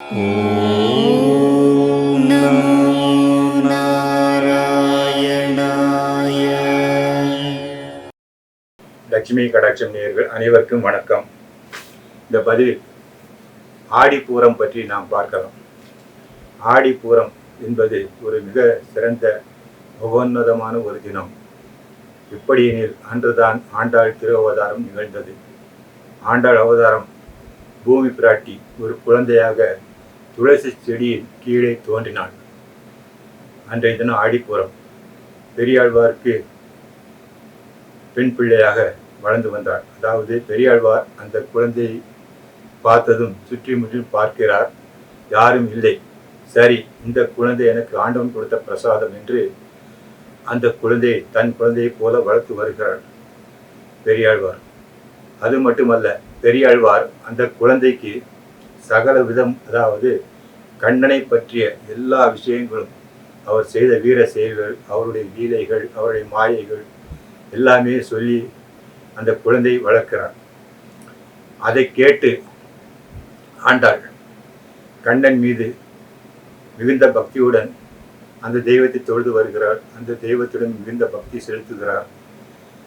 ॐ नमो नारायणाय லட்சுமி கடாட்சம் நேயர்கள் அனைவருக்கும் வணக்கம் இந்த பதிவில் ஆடிப்பூரம் பற்றி நாம் பார்க்கலாம் ஆடிப்பூரம் என்பது ஒரு மிக சிறந்த மகோன்னதமான ஒரு தினம் எப்படியெனில் அன்றுதான் ஆண்டாள் திரு அவதாரம் நிகழ்ந்தது ஆண்டாள் அவதாரம் பூமி பிராட்டி ஒரு குழந்தையாக துளசி செடியின் கீழே தோன்றினாள். அன்றைய தினம் ஆடிப்பூரம் பெரியாழ்வாருக்கு பெண் பிள்ளையாக வளர்ந்து வந்தார் அதாவது பெரியாழ்வார் அந்த குழந்தையை பார்த்ததும் சுற்றி முற்றிலும் பார்க்கிறார். யாரும் இல்லை. சரி இந்த குழந்தை எனக்கு ஆண்டவன் கொடுத்த பிரசாதம் என்று அந்த குழந்தையை தன் குழந்தையைப் போல வளர்த்து வருகிறார் பெரியாழ்வார். அது மட்டுமல்ல பெரியாழ்வார் அந்த குழந்தைக்கு சகல விதம் அதாவது கண்ணனை பற்றிய எல்லா விஷயங்களும் அவர் செய்த வீர செயல்கள் அவருடைய லீலைகள் அவருடைய மாயைகள் எல்லாமே சொல்லி அந்த குழந்தையை வளர்க்கிறார் அதை கேட்டு ஆண்டாள் கண்ணன் மீது மிகுந்த பக்தியுடன் அந்த தெய்வத்தை தொழுது வருகிறார். அந்த தெய்வத்துடன் மிகுந்த பக்தி செலுத்துகிறார்.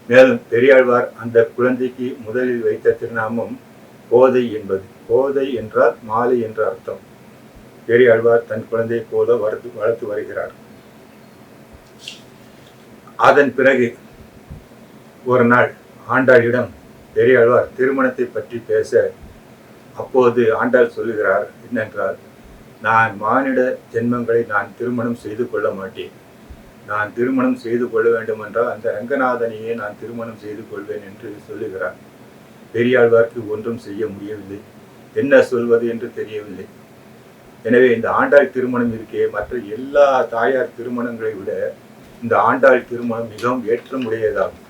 மேலும் பெரியாழ்வார் அந்த குழந்தைக்கு முதலில் வைத்த திருநாமம் கோதை என்பது கோதை என்றால் மாலை என்ற அர்த்தம். பெரியாழ்வார் தன் குழந்தையை போல வளர்த்து வளர்த்து வருகிறார். அதன் பிறகு ஒரு நாள் ஆண்டாளிடம் பெரியாழ்வார் திருமணத்தை பற்றி பேச அப்போது ஆண்டாள் சொல்லுகிறார் என்னென்றால் நான் மானிட ஜென்மங்களை நான் திருமணம் செய்து கொள்ள மாட்டேன். நான் திருமணம் செய்து கொள்ள வேண்டுமென்றால் அந்த ரங்கநாதனையே நான் திருமணம் செய்து கொள்வேன் என்று சொல்லுகிறார். பெரியாழ்வார்க்கு ஒன்றும் செய்ய முடியவில்லை. என்ன சொல்வது என்று தெரியவில்லை. எனவே இந்த ஆண்டாள் திருமணம் இருக்கே மற்ற எல்லா தாயார் திருமணங்களை விட இந்த ஆண்டாள் திருமணம் மிகவும் ஏற்றமுடையதாகும்.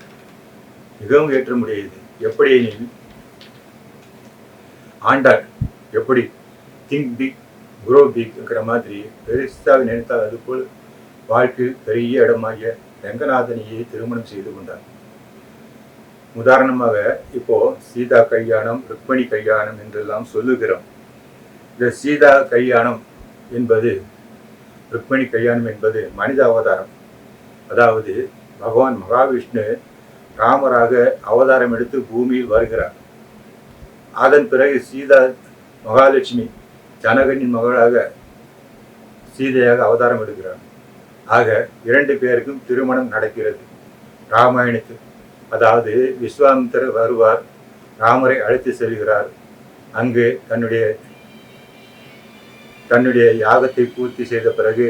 மிகவும் ஏற்றமுடையது. எப்படியெனில் ஆண்டாள் எப்படி திங்க் பிக் குரோ பிக்ங்கிற மாதிரி பெருசாக நினைத்தால் அதுபோல் வாழ்க்கை பெரிய இடமாகிய ரங்கநாதனையே திருமணம் செய்து கொண்டார். உதாரணமாக இப்போ சீதா கல்யாணம் ருக்மணி கல்யாணம் என்றெல்லாம் சொல்லுகிறோம். இந்த சீதா கல்யாணம் என்பது ருக்மணி கல்யாணம் என்பது மனித அவதாரம் அதாவது பகவான் மகாவிஷ்ணு ராமராக அவதாரம் எடுத்து பூமியில் வருகிறார். அதன் பிறகு சீதா மகாலட்சுமி ஜனகனின் மகளாக சீதையாக அவதாரம் எடுக்கிறார். ஆக இரண்டு பேருக்கும் திருமணம் நடக்கிறது. ராமாயணத்தில். அதாவது விஸ்வாமித்தர் வருவார் ராமரை அழைத்து செல்கிறார். அங்கு தன்னுடைய தன்னுடைய யாகத்தை பூர்த்தி செய்த பிறகு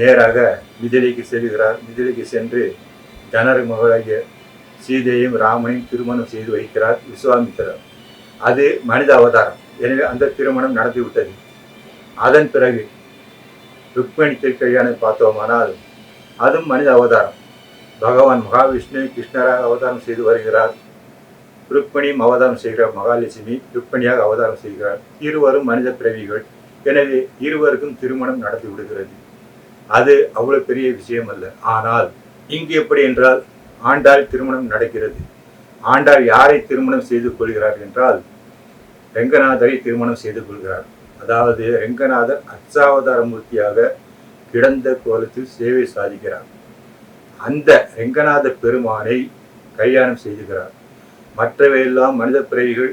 நேராக மிதிலைக்கு செல்கிறார். மிதிலைக்கு சென்று ஜனரு மகளாகிய சீதையும் ராமனையும் திருமணம் செய்து வைக்கிறார் விஸ்வாமித்திரர். அது மனித அவதாரம். எனவே அந்த திருமணம் நடத்திவிட்டது அதன் பிறகு ருக்மணி திருக்கல்யாணம் பார்த்தோமானால் அதுவும் மனித அவதாரம். பகவான் மகாவிஷ்ணு கிருஷ்ணராக அவதாரம் செய்து வருகிறார். ருக்மணியும் அவதாரம் செய்கிறார் மகாலட்சுமி ருக்மிணியாக அவதாரம் செய்கிறார். இருவரும் மனித பிறவிகள். எனவே இருவருக்கும் திருமணம் நடத்தி விடுகிறது. அது அவ்வளவு பெரிய விஷயம் அல்ல. ஆனால் இங்கு எப்படி என்றால் ஆண்டாள் திருமணம் நடக்கிறது. ஆண்டாள் யாரை திருமணம் செய்து கொள்கிறார் என்றால் ரெங்கநாதரை திருமணம் செய்து கொள்கிறார். அதாவது ரெங்கநாதர் அச்சாவதார மூர்த்தியாக கிடந்த கோலத்தில் சேவை சாதிக்கிறார். அந்த ரெங்கநாத பெருமானை கல்யாணம் செய்துகிறார். மற்றவையெல்லாம் மனித பிறவிகள்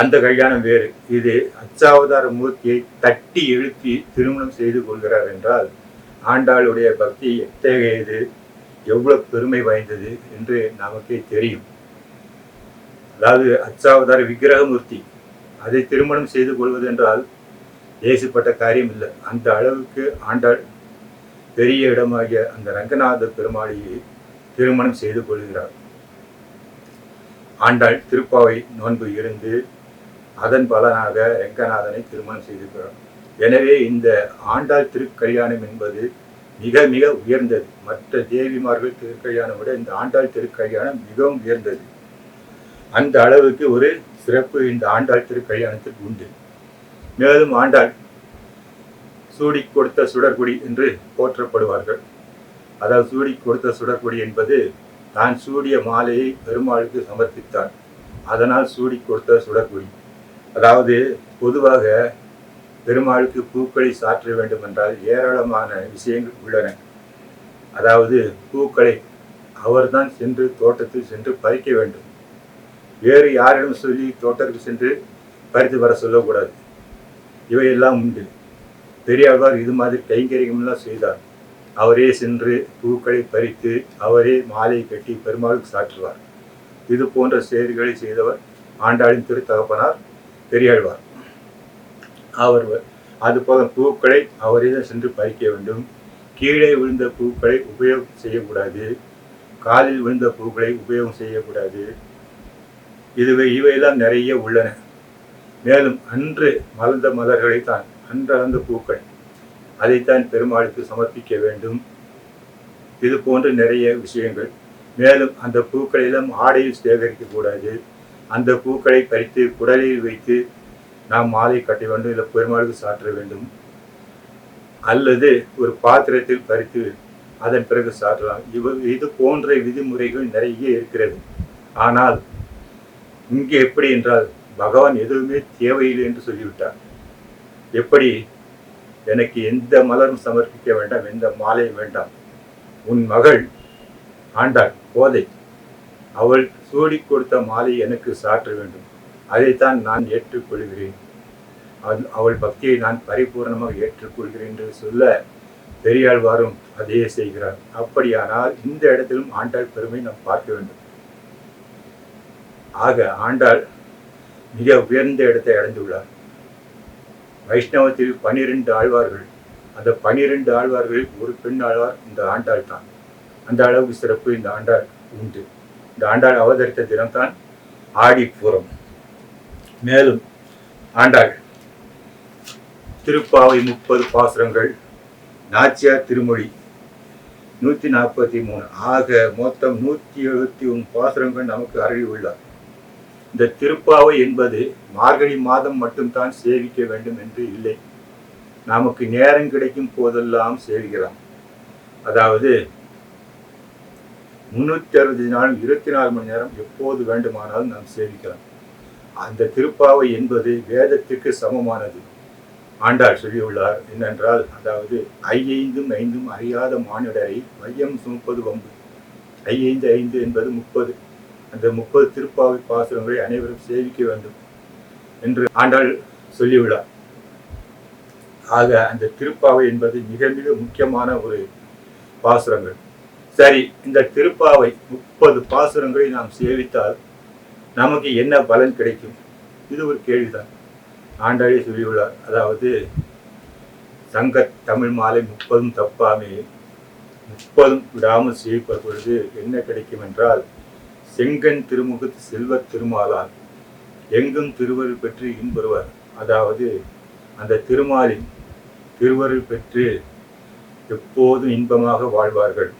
அந்த கல்யாணம் வேறு. இது அச்சாவதார மூர்த்தியை தட்டி இழுத்தி திருமணம் செய்து கொள்கிறார் என்றால் ஆண்டாளுடைய பக்தி எத்தகையது? எவ்வளவு பெருமை வாய்ந்தது என்று நமக்கே தெரியும். அதாவது அச்சாவதார விக்கிரகமூர்த்தி அதை திருமணம் செய்து கொள்வது என்றால் தேசிப்பட்ட காரியம் இல்லை. அந்த அளவுக்கு ஆண்டாள் பெரிய இடமாகிய அந்த ரங்கநாத பெருமாளையை திருமணம் செய்து கொள்கிறார். ஆண்டாள் திருப்பாவை நோன்பு இருந்து அதன் பலனாக ரங்கநாதனை திருமணம் செய்திருக்கிறார் எனவே இந்த ஆண்டாள் திருக்கல்யாணம் என்பது மிக மிக உயர்ந்தது. மற்ற தேவிமார்கள் திருக்கல்யாணம் விட இந்த ஆண்டாள் திருக்கல்யாணம் மிகவும் உயர்ந்தது. அந்த அளவுக்கு ஒரு சிறப்பு இந்த ஆண்டாள் திருக்கல்யாணத்துக்கு உண்டு. மேலும் ஆண்டாள் சூடி கொடுத்த சுடர்குடி என்று போற்றப்படுவார்கள். அதாவது சூடி கொடுத்த சுடர்குடி என்பது தான் சூடிய மாலையை பெருமாளுக்கு சமர்ப்பித்தார். அதனால் சூடி கொடுத்த சுடர்குடி. அதாவது பொதுவாக பெருமாளுக்கு பூக்களை சாற்ற வேண்டும் என்றால் ஏராளமான விஷயங்கள் உள்ளன. அதாவது பூக்களை அவர்தான் சென்று தோட்டத்தில் சென்று பறிக்க வேண்டும். வேறு யாரிடம் சொல்லி தோட்டத்துக்கு சென்று பறித்து வர சொல்லக்கூடாது. இவையெல்லாம் உண்டு. பெரியாழ்வார் இது மாதிரி கைங்கரியம்லாம் செய்தார். அவரே சென்று பூக்களை பறித்து அவரே மாலை கட்டி பெருமாளுக்கு சாற்றுவார். இது போன்ற செயல்களை செய்தவர் ஆண்டாளின் திருத்தகப்பனார் பெரியாழ்வார். அவர் அதுபோக பூக்களை அவரே தான் சென்று பறிக்க வேண்டும். கீழே விழுந்த பூக்களை உபயோகம் செய்யக்கூடாது. காலில் விழுந்த பூக்களை உபயோகம் செய்யக்கூடாது. இதுவே இவையெல்லாம் நிறைய உள்ளன. மேலும் அன்று மலர்ந்த மலர்களை தான் அன்றளந்த பூக்கள். அதைத்தான் பெருமாளுக்கு சமர்ப்பிக்க வேண்டும். இது போன்று நிறைய விஷயங்கள். மேலும் அந்த பூக்களை எல்லாம் ஆடையில் சேகரிக்க கூடாது. அந்த பூக்களை பறித்து குடலில் வைத்து நாம் மாலை கட்ட வேண்டும் இல்லை பெருமாளுக்கு சாற்ற வேண்டும். அல்லது ஒரு பாத்திரத்தில் பறித்து அதன் பிறகு சாற்றலாம். இவ இது போன்ற விதிமுறைகள் நிறைய இருக்கிறது. ஆனால் இங்கே எப்படி என்றால் பகவான் எதுவுமே தேவையில்லை என்று சொல்லிவிட்டார். எப்படி எனக்கு எந்த மலரும் சமர்ப்பிக்க வேண்டாம் எந்த மாலையும் வேண்டாம். உன் மகள் ஆண்டாள் போதை அவள் சூடிக் கொடுத்த மாலை எனக்கு சாற்ற வேண்டும். அதைத்தான் நான் ஏற்றுக்கொள்கிறேன். அவள் அவள் பக்தியை நான் பரிபூர்ணமாக ஏற்றுக்கொள்கிறேன் என்று சொல்ல பெரியாழ்வாரும் அதையே செய்கிறார். அப்படியானால் இந்த இடத்திலும் ஆண்டாள் பெருமை நாம் பார்க்க வேண்டும். ஆக ஆண்டாள் மிக உயர்ந்த இடத்தை அடைந்துள்ளார். வைஷ்ணவத்தில் பனிரெண்டு ஆழ்வார்கள். அந்த பனிரெண்டு ஆழ்வார்களில் ஒரு பெண் ஆழ்வார் இந்த ஆண்டாள் தான். அந்த அளவுக்கு சிறப்பு இந்த ஆண்டாள் உண்டு. இந்த ஆண்டாள் அவதரித்த தினம்தான் ஆடிப்பூரம். மேலும் ஆண்டாள். திருப்பாவை முப்பது பாசுரங்கள் நாச்சியார் திருமொழி நூற்றி நாற்பத்தி மூணு. ஆக மொத்தம் நூற்றி எழுபத்தி ஒன்று பாசுரங்கள் நமக்கு அருளி உள்ளார். இந்த திருப்பாவை என்பது மார்கழி மாதம் மட்டும்தான் சேவிக்க வேண்டும் என்று இல்லை. நமக்கு நேரம் கிடைக்கும் போதெல்லாம் சேவிக்கலாம். அதாவது முன்னூற்றி அறுபது நாள் இருபத்தி நாலு மணி நேரம் எப்போது வேண்டுமானாலும் நாம் சேவிக்கலாம். அந்த திருப்பாவை என்பது வேதத்திற்கு சமமானது. ஆண்டாள் சொல்லியுள்ளார் என்னென்றால் அதாவது ஐயைந்தும் ஐந்தும் அறியாத மானிடரை மையம் சுமப்பது வம்பு. ஐயைந்து ஐந்து என்பது முப்பது. அந்த முப்பது திருப்பாவை பாசுரங்களை அனைவரும் சேவிக்க வேண்டும் என்று ஆண்டாள் சொல்லியுள்ளார் ஆக அந்த திருப்பாவை என்பது மிக மிக முக்கியமான ஒரு பாசுரங்கள். சரி இந்த திருப்பாவை முப்பது பாசுரங்களை நாம் சேவித்தால் நமக்கு என்ன பலன் கிடைக்கும்? இது ஒரு கேள்விதான். ஆண்டாளே சொல்லியுள்ளார் அதாவது சங்க தமிழ் மாலை முப்பதும் தப்பாமே. முப்பதும் விடாமல் சேவிப்ப பொழுது என்ன கிடைக்கும் என்றால் செங்கன் திருமுகத்து செல்வ திருமாலால் எங்கும் திருவருள் பெற்று இன்புறுவர். அதாவது அந்த திருமாலின் திருவருள் பெற்று எப்போதும் இன்பமாக வாழ்வார்கள்.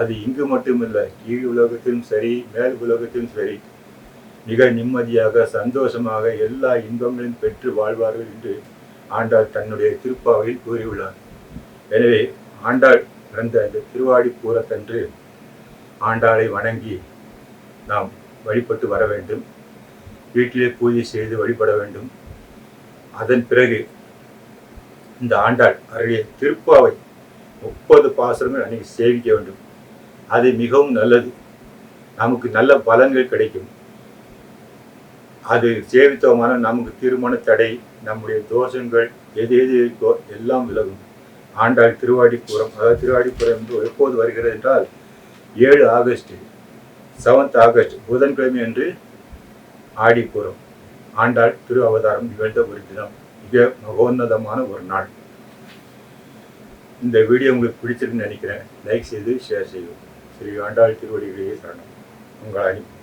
அது இங்கு மட்டுமில்லை கீழ் உலகத்திலும் சரி மேல் உலகத்திலும் சரி மிக நிம்மதியாக சந்தோஷமாக எல்லா இன்பங்களையும் பெற்று வாழ்வார்கள் என்று ஆண்டாள் தன்னுடைய திருப்பாவையில் கூறியுள்ளார். எனவே ஆண்டாள் பிறந்த இந்த திருவாடி பூரத்தன்று ஆண்டாளை வணங்கி நாம் வழிபட்டு வர வேண்டும். வீட்டிலே பூஜை செய்து வழிபட வேண்டும். அதன் பிறகு இந்த ஆண்டாள் அருளிய திருப்பாவை முப்பது பாசுரங்கள் அன்னைக்கு சேவிக்க வேண்டும். அது மிகவும் நல்லது. நமக்கு நல்ல பலன்கள் கிடைக்கும். அது சேவித்தோமான நமக்கு திருமண தடை நம்முடைய தோஷங்கள் எது எது இருக்கோ எல்லாம் விலகும். ஆண்டாள் திருவாடிப்புறம் அதாவது திருவாடிப்புறம் என்று எப்போது வருகிறது என்றால் ஏழு ஆகஸ்ட் செவன்த் ஆகஸ்ட் புதன்கிழமை அன்று ஆடிப்புறம். ஆண்டாள் திரு அவதாரம் நிகழ்ந்த ஒரு தினம். மிக மகோன்னதமான ஒரு நாள். இந்த வீடியோ உங்களுக்கு பிடிச்சிருக்குன்னு நினைக்கிறேன். லைக் செய்து ஷேர் செய்யும் ஸ்ரீ ஆண்டாள் திருவடிகளையே சரணம். உங்கள் அனுப்பி